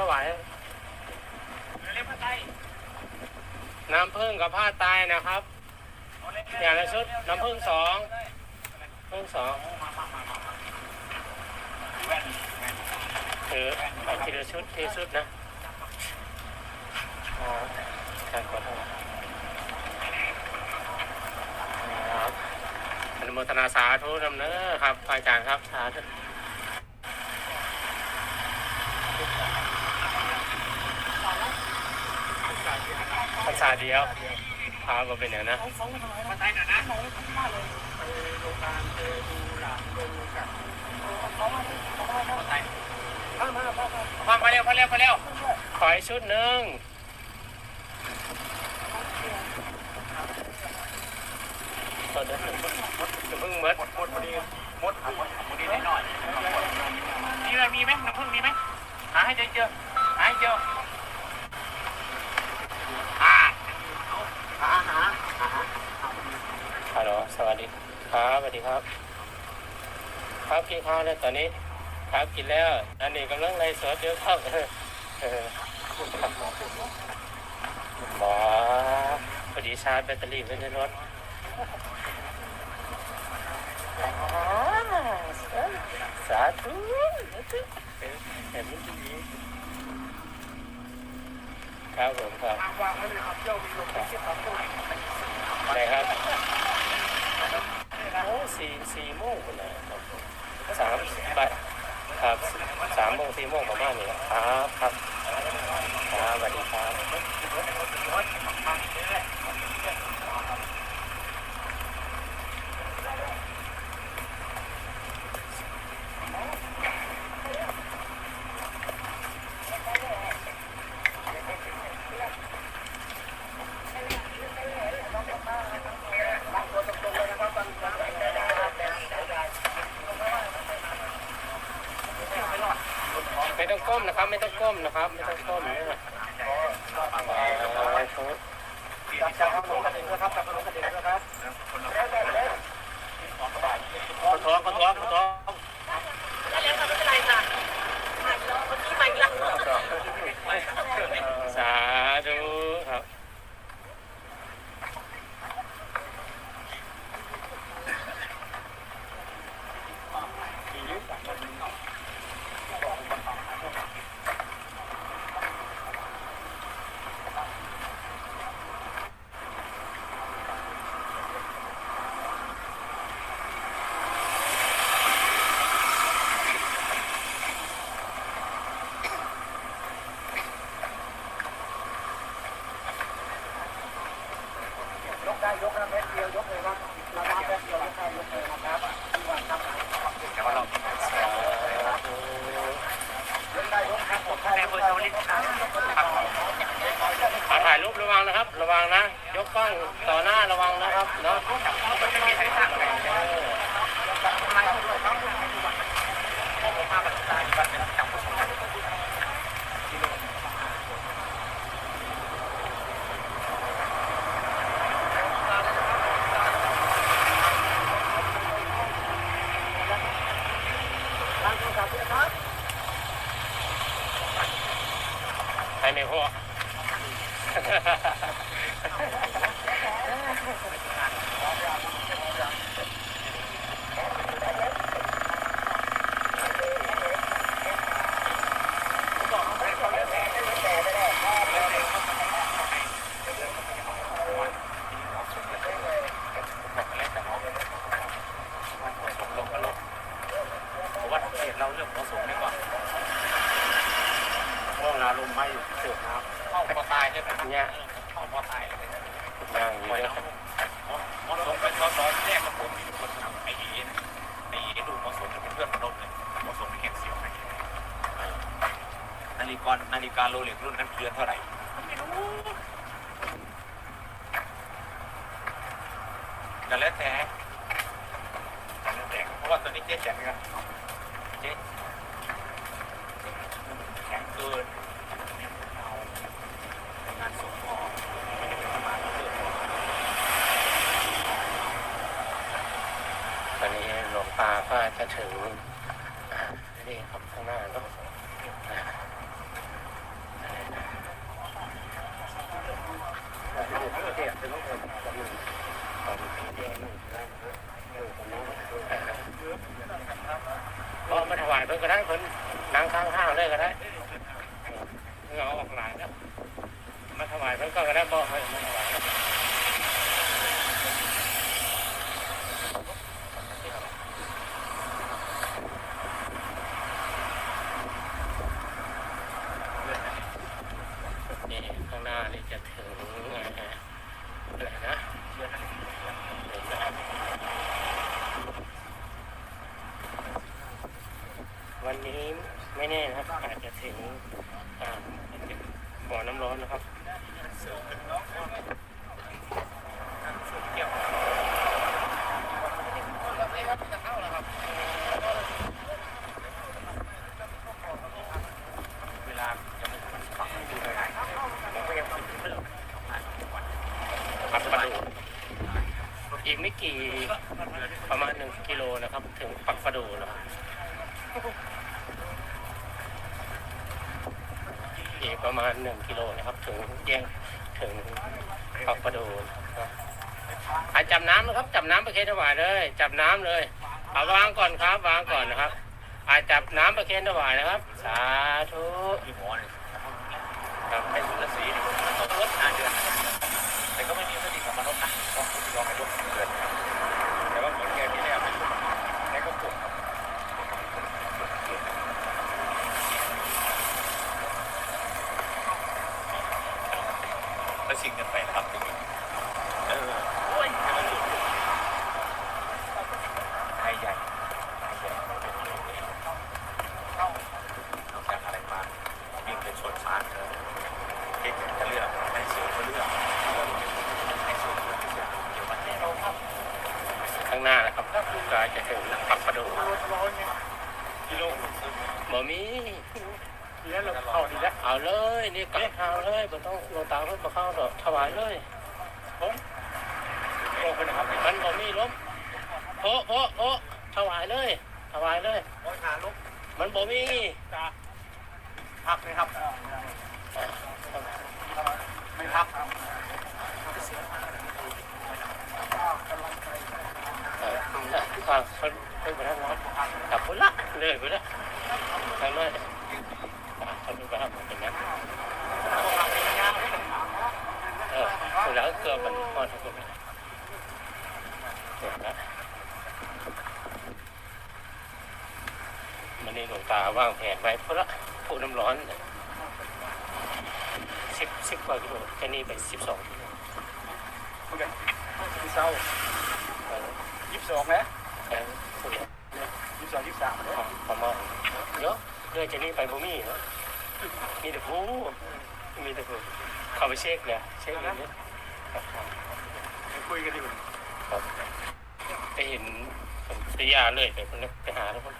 ถวายเรียกพระไตน้ำผึ้งกับผ้าตายนะครับ อย่างละชุดน้ำผึ้งสองผึ้งสองถือไปทีละชุดทีชุดนะอ๋อครับขอโทษอนุโมทนาสาธุนำเนอครับอาจารย์ครับสาธุ ภาษาเดียว พาก็เป็นอย่างนะพระไตรหน่อยนะพระไตรฟังมาเร็วมาเร็วมาเร็วขออีกชุดหนึ่งตอนนี้จะเพิ่งเมดหมดหมดพอดีหมดหมดพอดีนิดหน่อยมีอะไรมีไหมน้ำผึ้งมีไหมหาให้เจอหาให้เจอหาหาหา ฮัลโหลสวัสดีครับสวัสดีครับ ครับกินข้าวแล้วตอนนี้ครับกินแล้ว อันนี้กำลังไล่สดเดี๋ยวครับเออเออหมอพอดีชาร์จแบตเตอรี่ไว้ในรถสาธุเห็นมันดีครับผมครับวางไว้เลยครับเจ้ามีลมเก็บครับไหนครับโอ้สี่สี่โมงคนนะครับ สามไปครับสามโมงสี่โมงประมาณนี้ครับ ครับ ครับสวัสดีครับไม่ต้องก้มนะครับ ไม่ต้องก้มนะครับ ไม่ต้องก้มนะครับจับจับขนกระดิ่งด้วครับจับขนกระดิ่งด้วครับขอท้องขอท้องขอท้องสาธุครับ ยกได้ยกนะแป๊บเดียวยกเลยครับระวังแป๊บเดียวยกได้ยกเลยนะครับที่วางครับแต่ว่าเรา สาธุ ยกได้ยกครับผมแค่เบอร์โทรลิสต์ครับ อ่า ถ่ายรูประวังนะครับ ระวังนะ ยกกล้องต่อหน้าระวังนะครับเนาะ ไม่มีใครสั่งเลย เออ ทางโทรศัพท์ด้วยครับ ไม่พอผมว่าเหตุเราเรื่องของสงฆ์ดีกว่า เมื่อนาลมไม่เสือกนะครับเข้าพอตายใช่ไหมเนี่ยเข้าพอตายย่างอยู่ปล่อยเด้อเอาหมอสงเป็นสอสอแรกกับผมมีคนทำไอ้เอ๋นะไอ้เอ๋ดูหมอสงเป็นเพื่อนมนุษย์เลยหมอสงเป็นแค่เสียวไงนาฬิกานาฬิกาโรเล็กรุ่นนั้นเรือนเท่าไหร่ไม่รู้แต่แล้วแต่แต่แล้วแต่เพราะว่าตอนนี้เจ๊แจกกันเจ๊ ถึงนี่ครับข้างหน้าเน็มาถวายเพิ่นก็ได้เพิ่นนั่งข้างห้างเลยก็ได้เงาออกหลายแล้วมาถวายเพิ่นก็ได้บอกให้มาถวาย ไม่แน่นะครับ อาจจะถึงบ่อน้ำร้อนนะครับเวลาจะไม่ฝังอยู่ไหนมันก็ยังติดเรื่องปักประดูอีกไม่กี่ประมาณหนึ่งกิโลนะครับ ถึงปักประดูนะครับ อีกประมาณหนึ่งกิโลนะครับ ถึงแยกถึงปักประดูนะครับอะจับน้ำนะครับ จับน้ำประเคนถวายเลย จับน้ำเลยเอาวางก่อนครับ วางก่อนนะครับอาจับน้ำประเคนถวายนะครับ สาธุครับไปสุรศรีรถองลดห้าเดือนแต่ก็ไม่มีสติกับมนุษย์นะต้องลองให้ลดเดือนแต่ว่าคนแก่ที่เนี่ยไม่ลดแค่ก็ปวดแล้วสิ่งกันไปครับเออโอ้ยให้ใหญ่ให้ใหญ่นอกจากอะไรมาวิ่งเป็นชนฟานเลยเด็กจะเลือกให้เสือก็เลือกให้เสือก็เลือกเดี๋ยวมันแน่เราครับ ข้างหน้านะครับก็จะถึงปักประดู กิโล บ่มีเลี้ยงเราเข้าดีแล้วเอาเลยนี่กลับเท้าเลยบ่ต้องลงตาเพิ่นมาเข้าดอกถวายเลยโอ้คนนะครับมันบ่มีล้มโพะโพะโพะถวายเลยถวายเลยโอ้ยขาลุกมันบ่มีจ้าพักไหมครับไม่พักเอออ่าเพิ่นเพิ่นไปทางนั้นกลับพุ่นละเลยไปละ ทางเลยอ่าเพิ่นไปทางนั้นเป็นนั้นเออแล้วเกือมันพอทุกคนนะมันนี่หลวงตาวางแผนไว้เพุ่นละพุ่นน้ำร้อนสิบสิบกว่ากิโลแค่นี้ไปสิบสองกิโลเหมือนกันที่เศร้ายี่สิบสองนะแพงสุดเลยยี่สิบสองยี่สิบสามประมาณ เนาะเรื่อยจะนี่ไปบ่มีเนาะมีแต่ผู้มีแต่ผู้เข้าไปเช็คเลยเช็คเลยเนี่ยคุยกันดีกว่าไปเห็นผมสยาเลยไปคนนั้ไปหาแล้วคน